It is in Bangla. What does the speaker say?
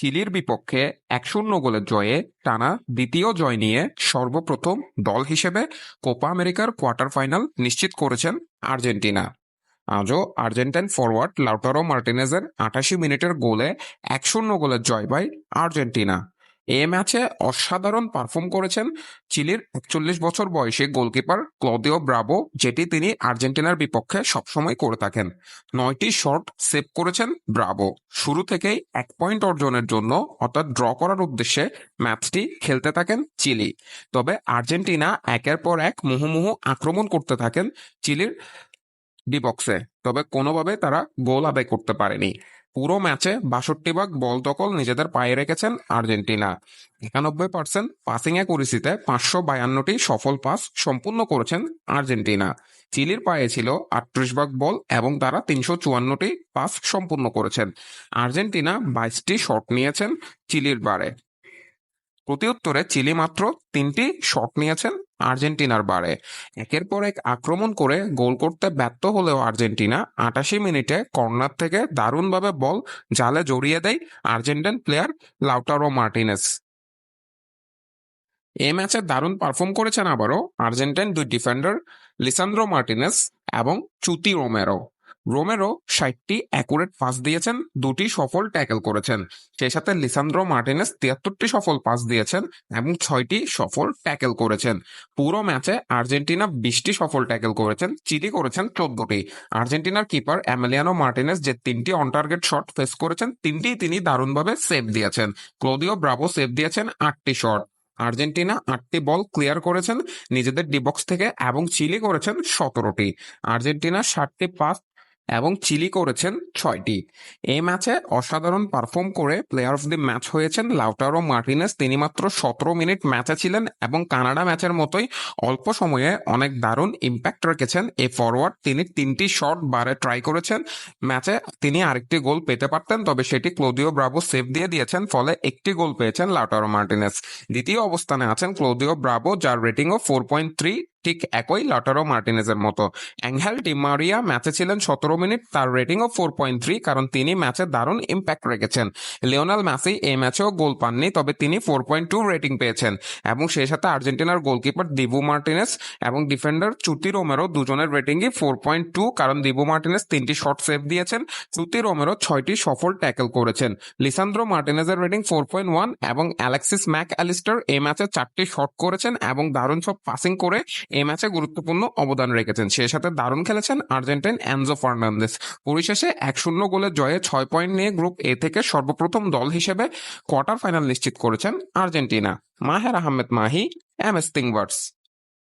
চিলির বিপক্ষে এক শূন্য গোলের জয়ে টানা দ্বিতীয় জয় নিয়ে সর্বপ্রথম দল হিসেবে কোপা আমেরিকার কোয়ার্টার ফাইনাল নিশ্চিত করেছেন আর্জেন্টিনা। আজও আর্জেন্টাইন ফরওয়ার্ড লাউটারো মার্টিনেজের আটাশি মিনিটের গোলে এক শূন্য গোলের জয় পায় আর্জেন্টিনা। এ ম্যাচে অসাধারণ পারফর্ম করেছেন চিলির একচল্লিশ বছর বয়সী গোলকিপার ক্লদিও ব্রাভো যেটি তিনি আর্জেন্টিনার বিপক্ষে সবসময় করে থাকেন। নয়টি শট সেভ করেছেন ব্রাভো শুরু থেকেই এক পয়েন্ট অর্জনের জন্য, অর্থাৎ ড্র করার উদ্দেশ্যে ম্যাচটি খেলতে থাকেন চিলি। তবে আর্জেন্টিনা একের পর এক মুহুমুহু আক্রমণ করতে থাকেন চিলির ডিবক্সে তবে কোনোভাবে তারা গোল আদায় করতে পারেনি। পুরো ম্যাচে বাষট্টি ভাগ বল দখল নিজেদের পায়ে রেখেছেন আর্জেন্টিনা। একানব্বই পার্সেন্ট পাসিং একুরিসিতে পাঁচশো বায়ান্নটি সফল পাস সম্পূর্ণ করেছেন আর্জেন্টিনা। চিলির পায়ে ছিল আটত্রিশ ভাগ বল এবং তারা তিনশো চুয়ান্নটি পাস সম্পূর্ণ করেছেন। আর্জেন্টিনা বাইশটি শট নিয়েছেন চিলির বারে। প্রতিউত্তরে চিলি মাত্র তিনটি শট নিয়েছেন আর্জেন্টিনার বারে। একের পর এক আক্রমণ করে গোল করতে ব্যর্থ হলেও আর্জেন্টিনা আটাশি মিনিটে কর্নার থেকে দারুণভাবে বল জালে জড়িয়ে দেয় আর্জেন্টাইন প্লেয়ার লাউটারো মার্টিনেস। এ ম্যাচে দারুণ পারফর্ম করেছেন আবারও আর্জেন্টাইন দুই ডিফেন্ডার লিসান্দ্রো মার্টিনেস এবং চুতি রোমেরো। রোমেরো ষাটটি অ্যাকুরেট পাস দিয়েছেন, দুটি সফল ট্যাকেল করেছেন। সেই সাথে লিসান্দ্রো মার্টিনেস তিয়াত্তরটি সফল পাস দিয়েছেন এবং ছয়টি সফল ট্যাকেল করেছেন। পুরো ম্যাচে আর্জেন্টিনা বিশটি সফল ট্যাকেল করেছেন চিলি করেছেন চোদ্দটি। আর্জেন্টিনার কিপার অ্যামেলিয়ানো মার্টিনেস যে তিনটি অন টার্গেট শট ফেস করেছেন তিনটি তিনি দারুণভাবে সেভ দিয়েছেন। ক্লোদিও ব্রাভো সেভ দিয়েছেন আটটি শট। আর্জেন্টিনা আটটি বল ক্লিয়ার করেছেন, নিজেদের ডিবক্স থেকে এবং চিলি করেছেন সতেরোটি। আর্জেন্টিনা ষাটটি পাস এবং চিলি করেছেন ছয়টি। এই ম্যাচে অসাধারণ পারফর্ম করে প্লেয়ার অফ দি ম্যাচ হয়েছেন লাউটারো মার্টিনেস। তিনি মাত্র সতেরো মিনিট ম্যাচে ছিলেন এবং কানাডা ম্যাচের মতোই অল্প সময়ে অনেক দারুণ ইম্প্যাক্ট রেখেছেন। এই ফরওয়ার্ড তিনি তিনটি শট বারে ট্রাই করেছেন। ম্যাচে তিনি আরেকটি গোল পেতে পারতেন, তবে সেটি ক্লোদিও ব্রাভো সেভ দিয়ে দিয়েছেন, ফলে একটি গোল পেয়েছেন লাউটারো মার্টিনেস। দ্বিতীয় অবস্থানে আছেন ক্লোদিও ব্রাভো, যার রেটিংও ফোর পয়েন্ট থ্রি ঠিক একই লটারো মার্টিনেজের মতো। অ্যাঙ্গেল ডিমারিয়া ম্যাচে ছিলেন সতেরো মিনিট, তার রেটিংও ফোর পয়েন্ট থ্রি কারণ তিনি ম্যাচে দারুণ ইম্প্যাক্ট রেখেছেন। লিওনাল ম্যাসি এই ম্যাচেও গোল পাননি, তবে তিনি ফোর পয়েন্ট টু রেটিং পেয়েছেন। এবং সেই সাথে আর্জেন্টিনার গোলকিপার দিবু মার্টিনেস এবং ডিফেন্ডার চুতি রোমেরো দুজনের রেটিংই ফোর পয়েন্ট টু কারণ দিবু মার্টিনেস তিনটি শট সেভ দিয়েছেন চুতি রোমেরো ছয়টি সফল ট্যাকেল করেছেন। লিসান্দ্রো মার্টিনেজের রেটিং ফোর পয়েন্ট ওয়ান এবং অ্যালেক্সিস ম্যাক অ্যালিস্টার এই ম্যাচে চারটি শট করেছেন এবং দারুণ সব পাসিং করে এই ম্যাচে গুরুত্বপূর্ণ অবদান রেখেছেন। সে সাথে দারুণ খেলেছেন আর্জেন্টাইন অ্যানজো ফার্নান্দেস। পরিশেষে এক শূন্য গোলের জয়ে ছয় পয়েন্ট নিয়ে গ্রুপ এ থেকে সর্বপ্রথম দল হিসেবে কোয়ার্টার ফাইনাল নিশ্চিত করেছেন Argentina. Maher Ahmed Mahi, M S